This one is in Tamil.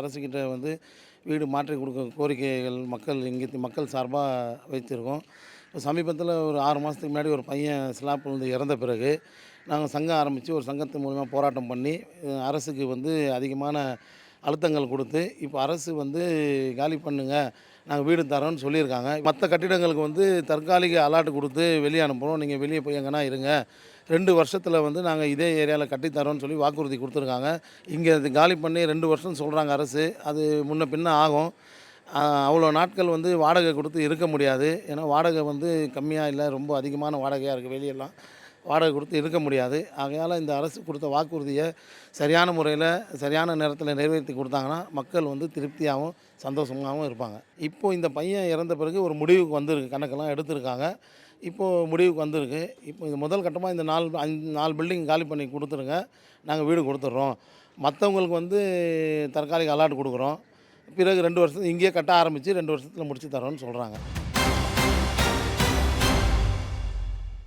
அரசுக்கிட்ட வந்து வீடு மாற்றி கொடுக்க கோரிக்கைகள் மக்கள் இங்கே மக்கள் சார்பாக வைத்திருக்கோம். இப்போ சமீபத்தில் ஒரு ஆறு மாதத்துக்கு முன்னாடி ஒரு பையன் ஸ்லாப் வந்து இறந்த பிறகு நாங்கள் சங்கம் ஆரம்பித்து ஒரு சங்கத்தின் மூலிமா போராட்டம் பண்ணி அரசுக்கு வந்து அதிகமான அழுத்தங்கள் கொடுத்து இப்போ அரசு வந்து காலி பண்ணுங்கள் நாங்கள் வீடு தரோன்னு சொல்லியிருக்காங்க. மற்ற கட்டிடங்களுக்கு வந்து தற்காலிக அலாட் கொடுத்து வெளியே அனுப்புகிறோம் நீங்கள் வெளியே போய் எங்கன்னா இருங்க. ரெண்டு வருஷத்தில் வந்து நாங்கள் இதே ஏரியாவில் கட்டித்தரோன்னு சொல்லி வாக்குறுதி கொடுத்துருக்காங்க. இங்கே காலி பண்ணி ரெண்டு வருஷம் சொல்கிறாங்க அரசு. அது முன்ன பின்ன ஆகும். அவ்வளோ நாட்கள் வந்து வாடகை கொடுத்து இருக்க முடியாது. ஏன்னா வாடகை வந்து கம்மியாக இல்லை ரொம்ப அதிகமான வாடகையாக இருக்குது வெளியெல்லாம். வாடகை கொடுத்து இருக்க முடியாது. ஆகையால் இந்த அரசு கொடுத்த வாக்குறுதியை சரியான முறையில் சரியான நேரத்தில் நிறைவேற்றி கொடுத்தாங்கன்னா மக்கள் வந்து திருப்தியாகவும் சந்தோஷமாகவும் இருப்பாங்க. இப்போது இந்த பையன் இறந்த பிறகு ஒரு முடிவுக்கு வந்திருக்கு. கணக்கெல்லாம் எடுத்திருக்காங்க. இப்போது முடிவுக்கு வந்திருக்கு. இப்போ இது முதல் கட்டமாக இந்த நாலு அஞ்சு நாலு பில்டிங் காலி பண்ணி கொடுத்துருங்க. நாங்கள் வீடு கொடுத்துட்றோம். மற்றவங்களுக்கு வந்து தற்காலிக அலாட் கொடுக்குறோம். பிறகு ரெண்டு வருஷம் இங்கேயே கட்ட ஆரம்பித்து ரெண்டு வருஷத்தில் முடிச்சு தரோன்னு சொல்கிறாங்க